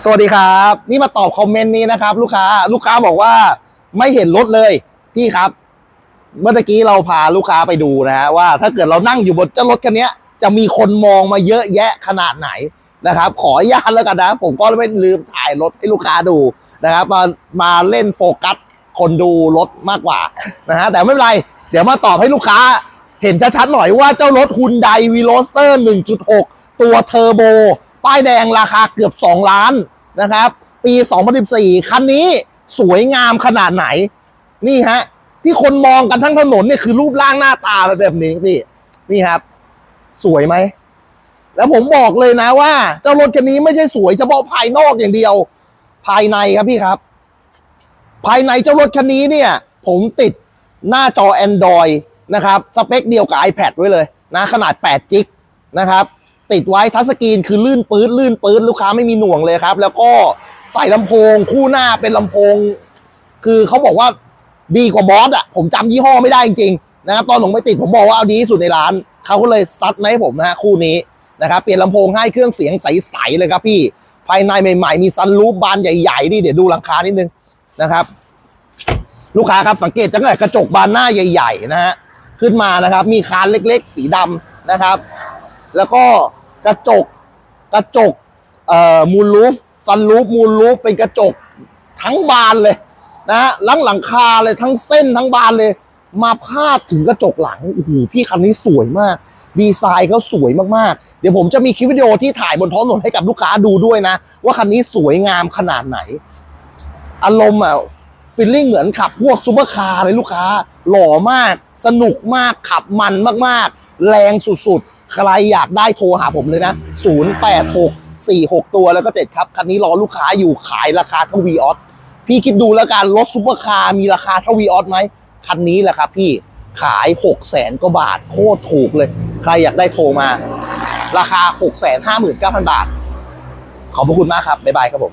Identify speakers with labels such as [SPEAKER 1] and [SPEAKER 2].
[SPEAKER 1] สวัสดีครับ นี่มาตอบคอมเมนต์นี้นะครับ ลูกค้าลูกค้าบอกว่าไม่เห็นรถเลย พี่ครับ เมื่อกี้เราพาลูกค้าไปดูนะฮะว่า ถ้าเกิดเรานั่งอยู่บนเจ้ารถคันนี้จะมีคนมองมาเยอะแยะขนาดไหนนะครับ ขออนุญาตแล้วกันนะ ผมก็ไม่ลืมถ่ายรถให้ลูกค้าดูนะครับ มามาเล่นโฟกัสคนดูรถมากกว่านะฮะแต่ไม่เป็นไร เดี๋ยวมาตอบให้ลูกค้า เห็นชัดๆหน่อยว่าเจ้ารถฮุนไดวีโรสเตอร์1.6 ตัวเทอร์โบ ป้ายแดงราคาเกือบ 2 ล้านนะครับ ปี 2014 คันนี้สวยงามขนาดไหน นี่ฮะ ที่คนมองกันทั้งถนนเนี่ยคือรูปร่างหน้าตาแบบนี้พี่ นี่ครับ สวยไหม แล้วผมบอกเลยนะว่า เจ้ารถคันนี้ไม่ใช่สวยเฉพาะภายนอกอย่างเดียว ภายในครับพี่ครับ ภายในเจ้ารถคันนี้เนี่ย ผมติดหน้าจอ Android นะครับ สเปคเดียวกับ iPad ไว้เลยนะ ขนาด 8 จิกนะครับ ติดไว้ทัชสกรีนคือลื่นปื๊ดลื่นปื๊ดลูกค้าไม่มีหน่วงเลยครับ แล้วก็ใส่ลำโพงคู่หน้าเป็นลำโพง คือเขาบอกว่าดีกว่าบอสอะผมจำยี่ห้อไม่ได้จริงๆนะครับตอนผมไปติดผมบอกว่าเอาดีที่สุดในร้านเขาก็เลยซัดมาให้ผมนะฮะคู่นี้นะครับเปลี่ยนลำโพงให้เครื่องเสียงใสๆเลยครับพี่ภายในใหม่ๆ มีซันรูฟบานใหญ่ๆนี่เดี๋ยวดูหลังคานิดนึงนะครับ ลูกค้าครับสังเกตจากไหนกระจกบานหน้าใหญ่ ๆ นะฮะขึ้นมานะครับ มีคานเล็กๆ สีดำนะครับ แล้วก็กระจกกระจกเอ่อมูลลูฟซันรูฟมูลลูฟเป็นกระจกทั้งบานเลยนะฮะหลังหลังคาเลยทั้งเส้นทั้งบานเลย มาพาดถึงกระจกหลังโอ้โหพี่คันนี้สวยมาก ดีไซน์เขาสวยมากๆ เดี๋ยวผมจะมีคลิปวิดีโอที่ถ่ายบนท้องถนนให้กับลูกค้าดูด้วยนะ ว่าคันนี้สวยงามขนาดไหน อารมณ์อะฟีลลิ่งเหมือนขับพวกซูเปอร์คาร์เลยลูกค้า หล่อมาก สนุกมากขับมันมากๆ แรงสุดๆ ใครอยากได้โทรหาผมเลยนะ 086 46 ตัวแล้วก็เจ็ดครับ คันนี้รอลูกค้าอยู่ขายราคาเท่าวีออสพี่คิดดูแล้วกันรถซูเปอร์คาร์มีราคาเท่าวีออสไหม คันนี้แหละครับพี่ขาย 6 0แสนกว่าบาทโคตรถูกเลย ใครอยากได้โทรมา ราคา 6 5 9 0 0 0 บาท ขอบพระคุณมากครับ บ๊ายบายครับผม